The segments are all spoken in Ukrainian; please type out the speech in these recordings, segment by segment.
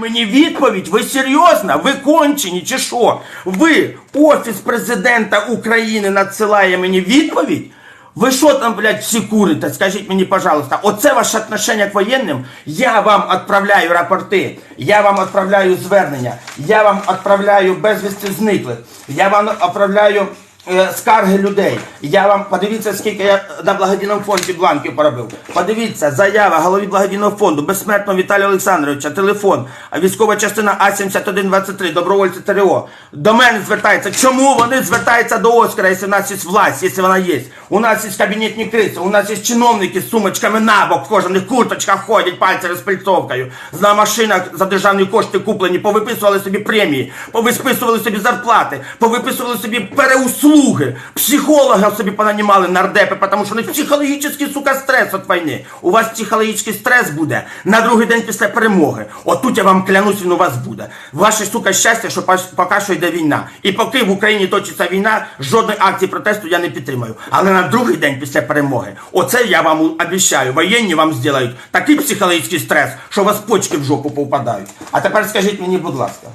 мені відповідь? Ви серйозно? Ви кончені чи що? Ви, Офіс президента України надсилає мені відповідь? Ви що там, блядь, всі курите? Скажіть мені, пожалуйста, оце ваше отношення к воєнним? Я вам відправляю рапорти, я вам відправляю звернення, я вам відправляю безвісти зниклих, я вам відправляю скарги людей. Я вам подивіться, скільки я на благодійному фонді бланків поробив. Подивіться, заява голові благодійного фонду, безсмертного Віталія Олександровича, телефон, військова частина А7123, добровольці ТРО. До мене звертаються. Чому вони звертаються до Оскара, якщо в нас є власть, якщо вона є? У нас є кабінетні криси, у нас є чиновники з сумочками на бок, в кожаних курточках ходять, пальці розпальцовкою. На машинах за державні кошти куплені, повиписували собі премії, повисписували собі зарплати, повиписували собі переуслуги, психолога собі понанімали нардепи, тому що у них психологічний, сука, стрес від війни. У вас психологічний стрес буде на другий день після перемоги. Отут я вам клянусь, він у вас буде. Ваше, сука, щастя, що поки що йде війна. І поки в Україні точиться війна, жодної акції протесту я не підтримую. Але на другий день після перемоги, оце я вам обіцяю, воєнні вам зроблять такий психологічний стрес, що у вас почки в жопу попадають. А тепер скажіть мені, будь ласка.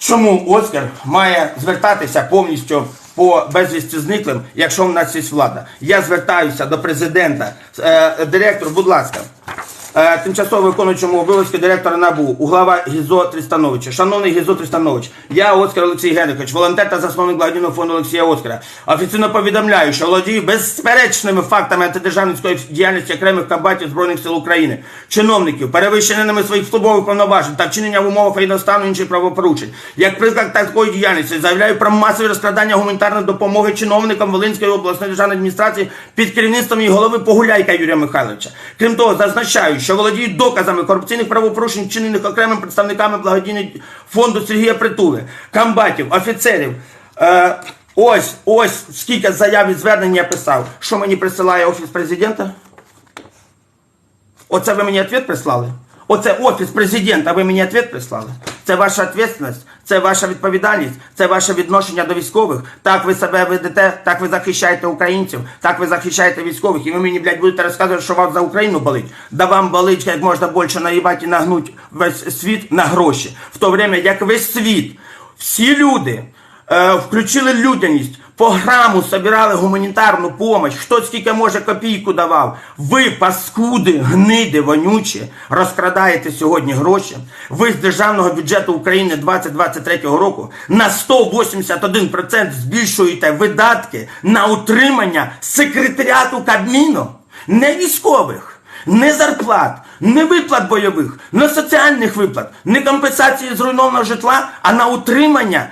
Чому Оскар має звертатися повністю по безвісті зниклим, якщо в нас є влада? Я звертаюся до президента, Е, директор, будь ласка. Е, Тимчасово виконуючому обов'язки директора НАБУ, углава Гізо Трістановича. Шановний Гізо Трістанович, я Оскар Олексій Генрикович, волонтер та засновник благодійного фонду Олексія Оскара. Офіційно повідомляю, що володію безперечними фактами антидержавницької діяльності окремих комбатів Збройних сил України, чиновників, перевищеними своїх службових повноважень та вчинення в умовах воєнного інших правопорушень. Як приклад такої діяльності заявляю про масові розкрадання гуманітарної допомоги чиновникам Волинської обласної державної адміністрації під керівництвом її голови Погуляйка Юрія Михайловича. Крім того, зазначаю, що володіють доказами корупційних правопорушень, вчинених окремими представниками благодійного фонду Сергія Притули, комбатів, офіцерів. Е, ось, ось скільки заяв і звернень я писав. Що мені присилає офіс президента? Оце ви мені відповідь прислали? Оце офіс президента, ви мені відповідь прислали? Це ваша відповідальність, це ваша відповідальність, це ваше відношення до військових. Так ви себе ведете, так ви захищаєте українців, так ви захищаєте військових. І ви мені, блядь, будете розказувати, що вам за Україну болить. Да вам болить як можна більше наїбати і нагнуть весь світ на гроші. В то время, як весь світ, всі люди е, включили людяність, по граму собирали гуманітарну допомогу, хто скільки може копійку давав. Ви, паскуди, гниди, вонючі, розкрадаєте сьогодні гроші. Ви з державного бюджету України 2023 року на 181% збільшуєте видатки на утримання секретаріату Кабміну, не військових. Не зарплат, не виплат бойових, не соціальних виплат, не компенсації зруйнованого житла, а на утримання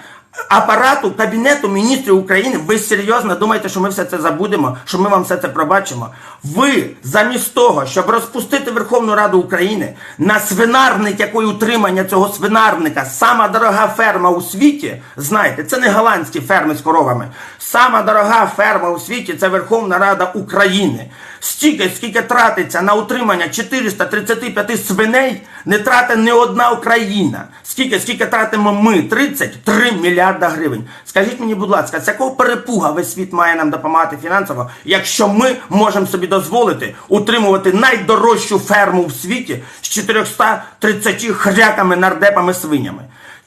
апарату Кабінету міністрів України. Ви серйозно думаєте, що ми все це забудемо, що ми вам все це пробачимо? Ви замість того, щоб розпустити Верховну Раду України на свинарник, якої утримання цього свинарника, сама дорога ферма у світі, знаєте, це не голландські ферми з коровами. Сама дорога ферма у світі це Верховна Рада України. Стільки, скільки тратиться на утримання 435 свиней, не тратить не одна Україна. Скільки, скільки тратимо ми? 33 мільярда гривень. Скажіть мені, будь ласка, з якого перепуга весь світ має нам допомагати фінансово, якщо ми можемо собі дозволити утримувати найдорожчу ферму в світі з 430 хряками, нардепами, свинями?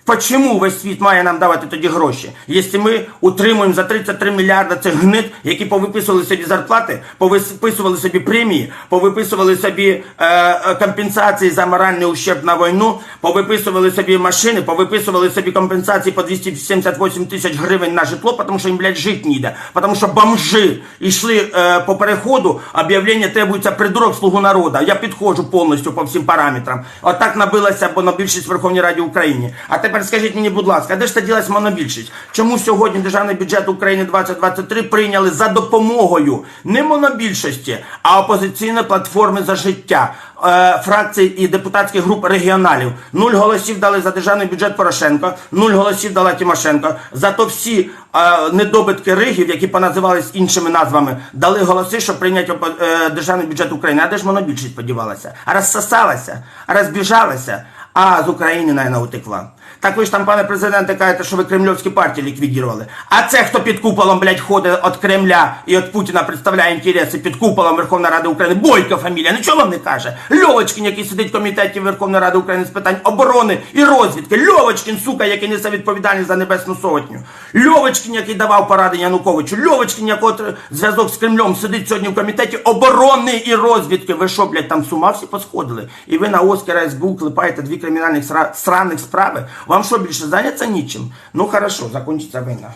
Почому весь світ має нам давати тоді гроші? Якщо ми утримуємо за 33 мільярда цих гнид, які повиписували собі зарплати, повиписували собі премії, повиписували собі е, е, компенсації за моральний ущерб на війну, повиписували собі машини, повиписували собі компенсації по 278 тисяч гривень на житло, тому що їм, блядь, жити ніде. Тому що бомжи йшли е, по переходу, об'явлення требується придурок слугу народу. Я підходжу повністю по всім параметрам. Отак набилася монобільшість в Верховній Раді України. А тепер скажіть мені, будь ласка, де ж та ділась монобільшість? Чому сьогодні державний бюджет України 2023 прийняли за допомогою не монобільшості, а опозиційної платформи за життя? е, Фракцій і депутатських груп регіоналів. Нуль голосів дали за державний бюджет Порошенко, нуль голосів дала Тимошенко. Зато всі е, недобитки Ригів, які поназивались іншими назвами, дали голоси, щоб прийняти е, державний бюджет України. А де ж монобільшість подівалася? Розсосалася, розбіжалася. А, з України, наверное, утекла. Так ви ж там, пане президенте, кажете, що ви кремльовські партії ліквідували. А це хто під куполом, блядь, ходить від Кремля і від Путіна представляє інтереси під куполом Верховної Ради України. Бойко фамілія, нічого вам не каже. Льовочкін, який сидить в комітеті Верховної Ради України з питань оборони і розвідки. Льовочкін, сука, який несе відповідальність за Небесну Сотню. Льовочкін, який давав поради Януковичу. Льовочкін, тр- зв'язок з Кремлем сидить сьогодні в комітеті оборони і розвідки. Ви що, блядь, там з ума всі посходили? І ви на Оскара СБУ клепаєте дві кримінальних сра- сраних справи? Вам що більше заняться нічим? Ну хорошо, закончится війна.